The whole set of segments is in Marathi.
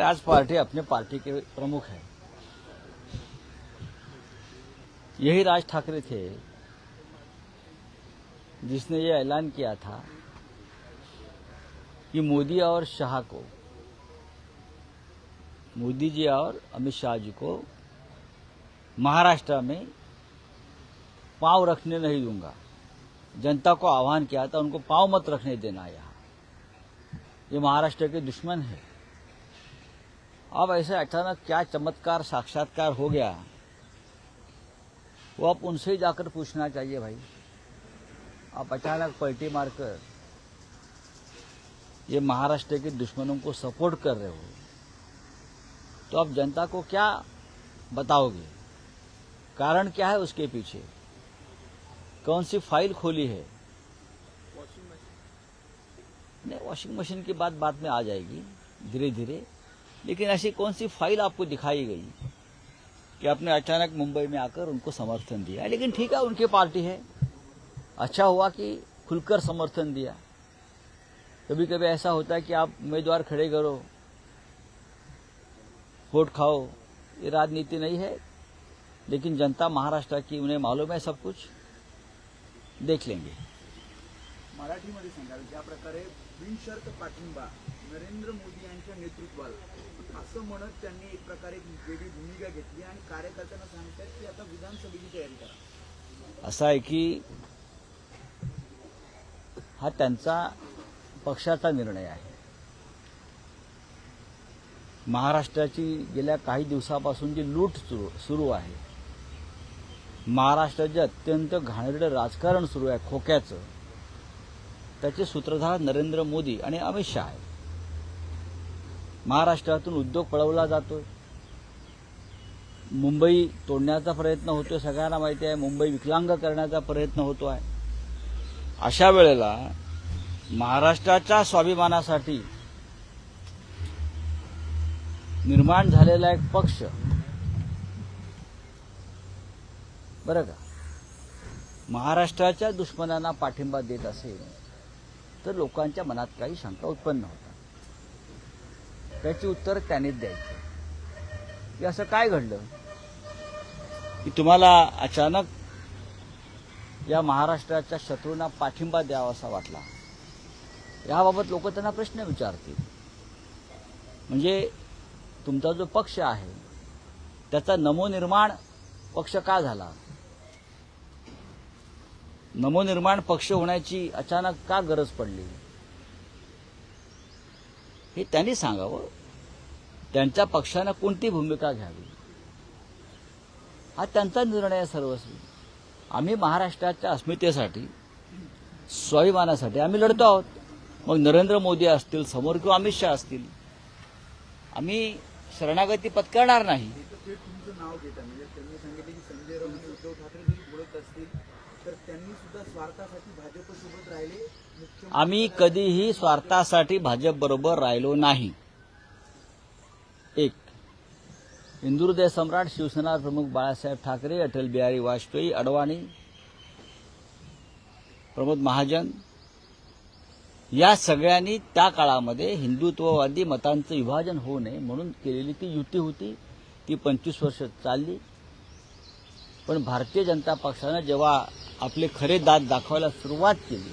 राज पार्टी अपने पार्टी के प्रमुख है। यही राज ठाकरे थे, जिसने ये ऐलान किया था कि मोदी और शाह को, मोदी जी और अमित शाह जी को महाराष्ट्र में पाँव रखने नहीं दूँगा। जनता को आह्वान किया था, उनको पाँव मत रखने देना यहाँ। ये महाराष्ट्र के दुश्मन है। अब ऐसे अचानक क्या चमत्कार साक्षात्कार हो गया? वो आप उनसे ही जाकर पूछना चाहिए भाई। आप अचानक पलटी मारकर ये महाराष्ट्र के दुश्मनों को सपोर्ट कर रहे हो तो आप जनता को क्या बताओगे? कारण क्या है उसके पीछे? कौन सी फ़ाइल खोली है? वॉशिंग मशीन नहीं वॉशिंग मशीन की बात बाद में आ जाएगी धीरे धीरे लेकिन ऐसी कौन सी फ़ाइल आपको दिखाई गई कि आपने अचानक मुंबई में आकर उनको समर्थन दिया? लेकिन ठीक है, उनकी पार्टी है। अच्छा हुआ कि खुलकर समर्थन दिया। कभी कभी ऐसा होता है कि आप उम्मीदवार खड़े करो, वोट खाओ, ये राजनीति नहीं है, लेकिन जनता महाराष्ट्र की उन्हें मालूम है सब कुछ, देख लेंगे। मराठीमध्ये सांगाल ज्या प्रकारे बिनशर्त पाठिंबा नरेंद्र मोदी यांच्या नेतृत्वाला. असं म्हणत त्यांनी एक प्रकारे एक वेगळी भूमिका घेतली आणि कार्यकर्त्यांना सांगतात की आता विधानसभेची तयारी करा. असं आहे की हा त्यांचा पक्षाचा निर्णय आहे. महाराष्ट्राची गेल्या काही दिवसापासून जी लूट सुरू आहे महाराष्ट्राचे अत्यंत घाणेरडं राजकारण सुरू आहे खोक्याचं त्याचे सूत्रधार नरेंद्र मोदी आणि अमित शहा आहे महाराष्ट्रातून उद्योग पळवला जातोय. मुंबई तोडण्याचा प्रयत्न होतोय सगळ्यांना माहिती आहे. मुंबई विकलांग करण्याचा प्रयत्न होतो आहे. अशा वेळेला महाराष्ट्राच्या स्वाभिमानासाठी निर्माण झालेला एक पक्ष. बरं का? महाराष्ट्राच्या दुश्मनांना पाठिंबा देत असेल तर लोकांच्या मनात काही शंका उत्पन्न होतात. त्याची उत्तर त्यांनीच द्यायची. की असं काय घडलं? की तुम्हाला अचानक या महाराष्ट्राच्या शत्रूंना पाठिंबा द्यावा असा वाटला. याबाबत लोक त्यांना प्रश्न विचारतील. म्हणजे तुमचा जो पक्ष आहे त्याचा नमोनिर्माण पक्ष का झाला? नमोनिर्माण पक्ष होण्याची अचानक का गरज पडली? हे त्यांनी सांगावं. त्यांच्या पक्षानं कोणती भूमिका घ्यावी? हा त्यांचा निर्णय आहे सर्वस्वी. आम्ही महाराष्ट्राच्या अस्मितेसाठी स्वाभिमानासाठी आम्ही लढतो आहोत. मग नरेंद्र मोदी असतील समोर किंवा अमित शहा असतील आम्ही शरणागती पत्करणार नाही. तर त्यांनी सुद्धा स्वार्थासाठी भाजपसोबत राहिले. आम्ही कधीही स्वार्थासाठी भाजप बरोबर राहिलो नाही. एक हिंदुहृदय सम्राट शिवसेना प्रमुख बाळासाहेब ठाकरे अटल बिहारी वाजपेयी अडवाणी प्रमोद महाजन या सगळ्यांनी त्या काळामध्ये हिंदुत्ववादी मतांचं विभाजन होऊ नये म्हणून केलेली ती युती होती. ती पंचवीस वर्ष चालली. पण भारतीय जनता पक्षानं जेव्हा आपले खरे दात दाखवायला सुरुवात केली.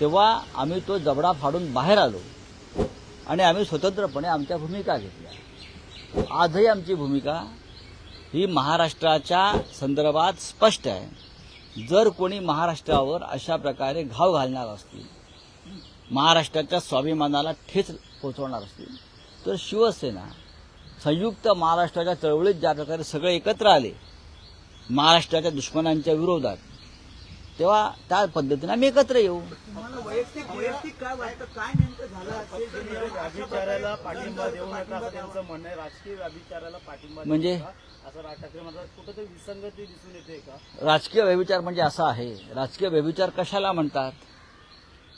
तेव्हा आम्ही तो जबडा फाडून बाहेर आलो. आणि आम्ही स्वतंत्रपणे आमच्या भूमिका घेतल्या. आजही आमची भूमिका ही महाराष्ट्राच्या संदर्भात स्पष्ट आहे. जर कोणी महाराष्ट्रावर अशा प्रकारे घाव घालणार असतील महाराष्ट्राच्या स्वाभिमानाला ठेच पोचवणार असतील तर शिवसेना संयुक्त महाराष्ट्राच्या चळवळीत ज्या प्रकारे सगळे एकत्र आले महाराष्ट्राच्या दुश्मनांच्या विरोधात. तेव्हा त्या पद्धतीने आम्ही एकत्र येऊ. म्हणजे? राजकीय व्यभिचार म्हणजे असा आहे. राजकीय व्यभिचार कशाला म्हणतात?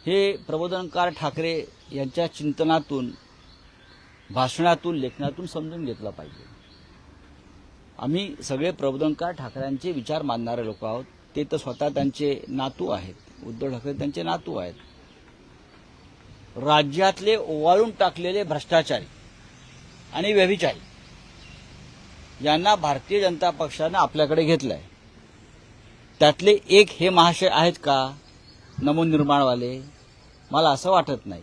हे प्रबोधनकार ठाकरे यांच्या चिंतनातून भाषणातून लेखनातून समजून घेतलं पाहिजे. आम्ही सगळे प्रबोधनकार ठाकरेंचे विचार मानणारे लोक आहोत. ते तर स्वतः त्यांचे नातू आहेत. उद्धव ठाकरे त्यांचे नातू आहेत. राज्यातले ओवाळून टाकलेले भ्रष्टाचारी आणि व्यभिचारी यांना भारतीय जनता पक्षानं आपल्याकडे घेतलंय. त्यातले एक हे महाशय आहेत का? नवनिर्माणवाले मला असं वाटत नाही.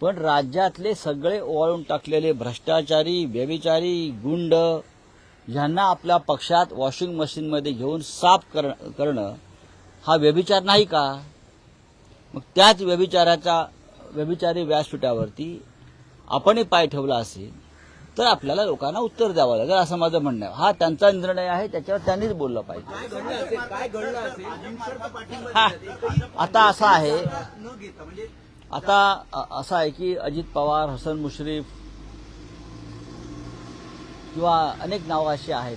पण राज्यातले सगळे ओवाळून टाकलेले भ्रष्टाचारी व्यभिचारी गुंड यांना आपल्या पक्षात वॉशिंग मशीनमध्ये घेऊन साफ कर- करणं हा व्यभिचार नाही का? मग त्याच व्यभिचाराच्या व्यभिचारी व्यासपीठावरती आपणही पाय ठेवला असेल तर आपल्याला लोकांना उत्तर द्यावं लागेल असं माझं म्हणणं आहे. हा त्यांचा निर्णय आहे त्याच्यावर त्यांनीच बोललं पाहिजे. हा. आता असं आहे आता असं आहे की अजित पवार हसन मुश्रीफ किंवा अनेक नावं अशी आहेत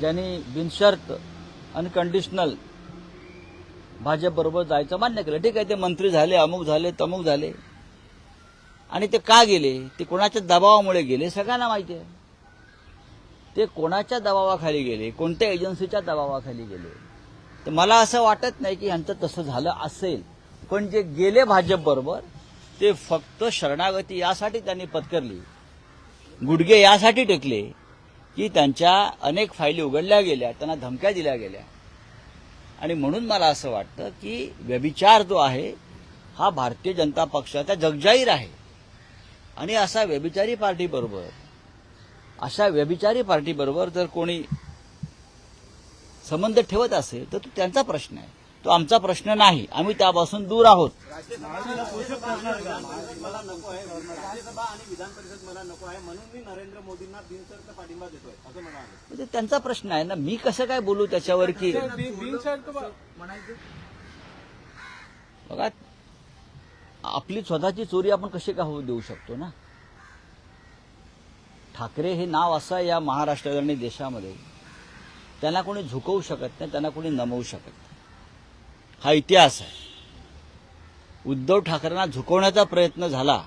ज्यांनी बिनशर्त अनकंडिशनल भाजपबरोबर जायचं मान्य केलं. ठीक आहे ते मंत्री झाले अमुक झाले तमुक झाले. आणि ते का गेले? ते कोणाच्या दबावामुळे गेले? सगळ्यांना माहिती आहे. ते कोणाच्या दबावाखाली गेले? कोणत्या एजन्सीच्या दबावाखाली गेले? तर मला असं वाटत नाही की ह्यांचं तसं झालं असेल. पण जे गेले भाजपबरोबर ते फक्त शरणागती यासाठी त्यांनी पत्करली. गुडगे यासाठी टेकले की त्यांच्या अनेक फायली उघडल्या गेल्या त्यांना धमक्या दिल्या गेल्या. आणि म्हणून मला असं वाटतं की व्यभिचार जो आहे हा भारतीय जनता पक्षाचा जगजाहीर आहे. आणि असा व्यभिचारी पार्टीबरोबर अशा व्यभिचारी पार्टीबरोबर जर कोणी संबंध ठेवत असेल तर तो त्यांचा प्रश्न आहे. तो आमचा प्रश्न नाही. आम्ही त्यापासून दूर आहोत. म्हणजे त्यांचा प्रश्न आहे ना मी कसं काय बोलू त्याच्यावर की बघा आपली स्वतःची चोरी आपण कशी का होऊ देऊ शकतो ना? ठाकरे हे नाव असं या महाराष्ट्रात आणि देशामध्ये. त्यांना कोणी झुकवू शकत नाही त्यांना कोणी नमवू शकत नाही. हा इतिहास आहे. उद्धव ठाकरेंना झुकवण्याचा प्रयत्न झाला.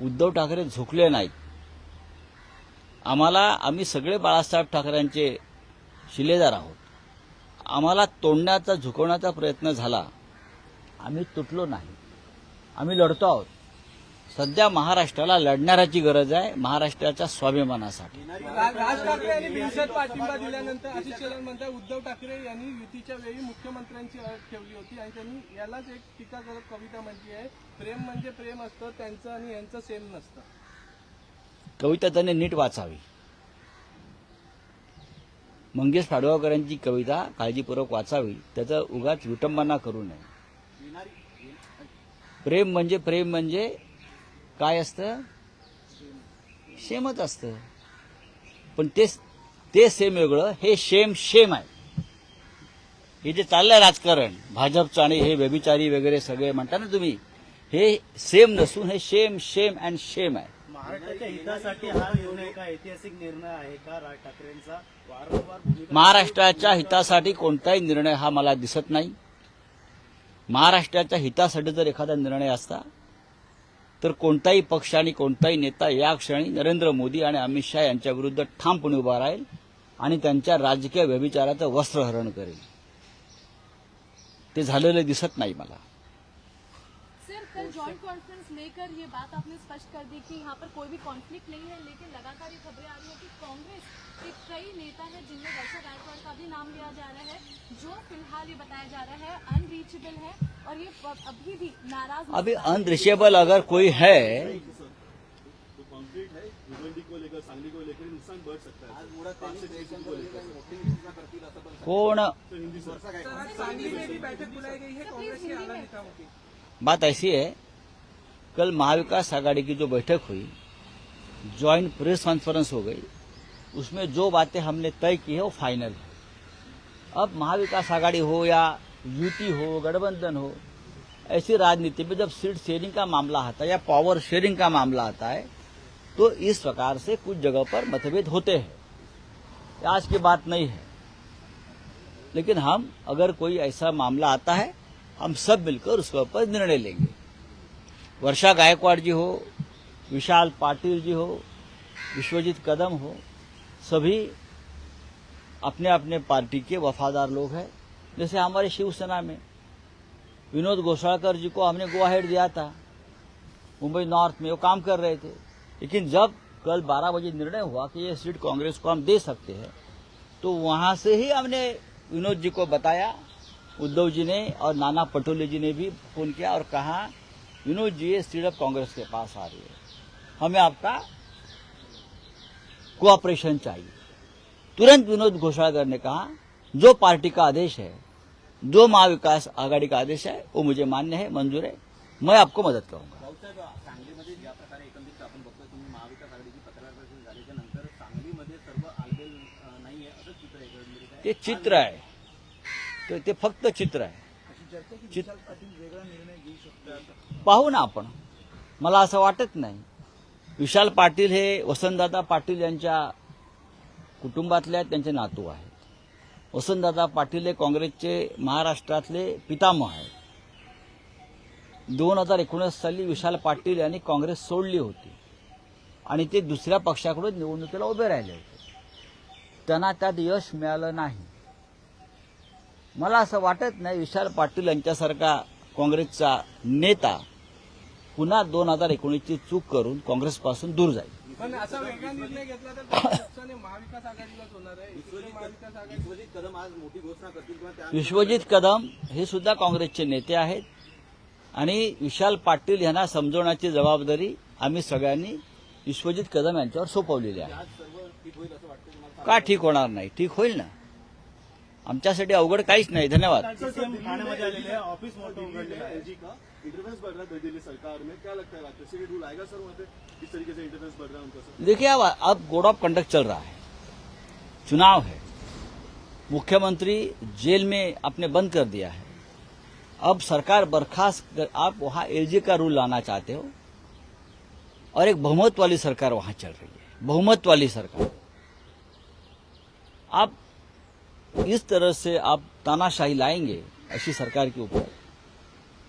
उद्धव ठाकरे झुकले नाहीत. आम्हाला आम्ही सगळे बाळासाहेब ठाकरेंचे शिलेदार आहोत. आम्हाला तोडण्याचा झुकवण्याचा प्रयत्न झाला. आम्ही तुटलो नाही. आम्ही लढतो आहोत. सध्या महाराष्ट्राला लढणाऱ्याची गरज आहे महाराष्ट्राच्या स्वाभिमानासाठी. राज ठाकरे यांनी बिनशर्त पाठिंबा दिल्यानंतर शेलार म्हणतात उद्धव ठाकरे यांनी युतीच्या वेळी मुख्यमंत्र्यांची अट ठेवली होती आणि त्यांनी यालाच एक टीका करत कविता म्हटली आहे प्रेम म्हणजे प्रेम असतं त्यांचं आणि यांचं सेम नसतं. कविता त्याने नीट वाचावी. मंगेश पाडगावकरांची कविता काळजीपूर्वक वाचावी त्याचं उगाच विटंबना करू नये. प्रेम म्हणजे प्रेम म्हणजे काय असतं? शेमच असतं. पण ते ते सेम वेगळं हे शेम शेम आहे. हे जे चाललंय राजकारण भाजपचं आणि हे व्यभिचारी वगैरे सगळे म्हणता ना तुम्ही हे सेम नसून हे शेम शेम अँड शेम आहे. महाराष्ट्राच्या हितासाठी हा निर्णय का ऐतिहासिक निर्णय आहे का राज ठाकरेंचा? वारंवार महाराष्ट्राच्या हितासाठी कोणताही निर्णय हा मला दिसत नाही. महाराष्ट्राच्या हितासाठी जर एखादा निर्णय असता तर कोणताही पक्ष आणि कोणताही नेता या क्षणी नरेंद्र मोदी आणि अमित शहा यांच्याविरुद्ध ठामपणे उभा राहील आणि त्यांच्या राजकीय व्यभिचाराचं वस्त्रहरण करेल. ते झालेलं दिसत नाही मला. कल जॉइंट कॉन्फ्रेंस लेकर ये बात आपने स्पष्ट कर दी कि यहाँ पर कोई भी कॉन्फ्लिक्ट नहीं है लेकिन लगातार ये खबरें आ रही है कि कांग्रेस के कई नेता हैं जिनमें वर्षा गायकवाड़ का भी नाम लिया जा रहा है जो फिलहाल ये बताया जा रहा है अनरीचेबल है। और ये अभी भी नाराज़ अभी अनरिचेबल अगर कोई है कौन? सांगली में भी बैठक बुलाई गई है कांग्रेस के आला नेताओं की बात ऐसी है कल महाविकास आघाड़ी की जो बैठक हुई ज्वाइंट प्रेस कॉन्फ्रेंस हो गई उसमें जो बातें हमने तय की है वो फाइनल है। अब महाविकास आघाड़ी हो या यूटी हो, गठबंधन हो, ऐसी राजनीति में जब सीट शेयरिंग का मामला आता है या पावर शेयरिंग का मामला आता है तो इस प्रकार से कुछ जगह पर मतभेद होते हैं। आज की बात नहीं है। लेकिन हम, अगर कोई ऐसा मामला आता है, हम सब मिलकर उसके ऊपर निर्णय लेंगे। वर्षा गायकवाड़ जी हो, विशाल पाटिल जी हो, विश्वजीत कदम हो, सभी अपने अपने पार्टी के वफादार लोग हैं। जैसे हमारे शिवसेना में। विनोद घोषालकर जी को हमने गो अहेड दिया था, मुंबई नॉर्थ में, वो काम कर रहे थे। लेकिन जब कल 12 बजे निर्णय हुआ कि ये सीट कांग्रेस को हम दे सकते हैं तो वहाँ से ही हमने विनोद जी को बताया, उद्धव जी ने और नाना पटोले जी ने भी फ़ोन किया और कहा, विनोद जी, ये सीट अब कांग्रेस के पास आ रही है। हमें आपका कोऑपरेशन चाहिए। तुरंत विनोद घोषालकर ने कहा, जो पार्टी का आदेश है जो महाविकास आघाड़ी का आदेश है वो मुझे मान्य है मंजूर है मैं आपको मदत करूंगा। भाऊसाहेब सांगलीमध्ये ज्या प्रकारे एकंदरीत आपण बघतोय तुम्ही महाविकास आघाडीची पत्रकार परिषद झाल्याच्यानंतर सांगलीमध्ये सर्व आलबेल अं, नाहीये असं चित्र एकंदरीत आहे? ते चित्र आहे. ते- ते फक्त चित्र आहे. अशी चर्चा की विशाल पाटील वेगळा निर्णय घेऊ शकतात पाहू ना आपण. मला असं वाटत नाही. विशाल पाटील हे वसंतदादा पाटील यांच्या कुटुंबातल्या त्यांचे नातू आहेत. वसंतदादा पाटील हे काँग्रेसचे महाराष्ट्रातले पितामह आहेत. दोन हजार एकोणीस साली विशाल पाटील यांनी काँग्रेस सोडली होती. आणि ते दुसऱ्या पक्षाकडून निवडणुकीला उभे राहिले होते. त्यांना त्यात यश मिळालं नाही. मला असं वाटत नाही विशाल पाटील यांच्यासारखा काँग्रेसचा नेता पुन्हा दोन हजार एकोणीसची चूक करून काँग्रेसपासून दूर जाईल. पण असा वेगळा निर्णय घेतला तर नुकसान महाविकास आघाडीलाच होणार आहे. विश्वजित कदम आज मोठी घोषणा करतील विश्वजित कदम हे सुद्धा काँग्रेसचे नेते आहेत. आणि विशाल पाटील यांना समजवण्याची जबाबदारी आम्ही सगळ्यांनी विश्वजित कदम यांच्यावर सोपवलेली आहे. आज सर्व ठीक होईल असं वाटतं तुम्हाला? का ठीक होणार नाही? ठीक होईल ना? आमच्यासाठी अवघड काहीच नाही. धन्यवाद. सीएम ठाण्यामध्ये आलेले आहे ऑफ़िस मोठं उघडलेलं आहे. एलजी का? इंटरफेरेंस बढ़ रहा है दिल्ली सरकार में. क्या लगता है इलेक्ट्रिसिटी रूल आएगा सर वहाँ पे? किस तरीके से इंटरफेरेंस बढ़ रहा है उनका देखिए अब अब कोड ऑफ़ कंडक्ट चल रहा है। चुनाव है। मुख्यमंत्री जेल में आपने बंद कर दिया है। अब सरकार बर्खास्त कर- आप वहाँ एलजी का रूल लाना चाहते हो और एक बहुमत वाली सरकार वहाँ चल रही है। बहुमत वाली सरकार। आप इस तरह से आप तानाशाही लाएंगे ऐसी सरकार के ऊपर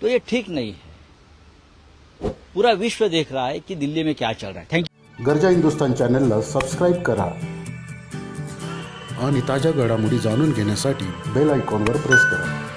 तो ये ठीक नहीं है। पूरा विश्व देख रहा है कि दिल्ली में क्या चल रहा है। थैंक यू गरजा हिंदुस्तान चॅनलला सबस्क्राईब करा आणि ताज्या घडामोडी जाणून घेण्यासाठी बेल आयकॉनवर प्रेस करा.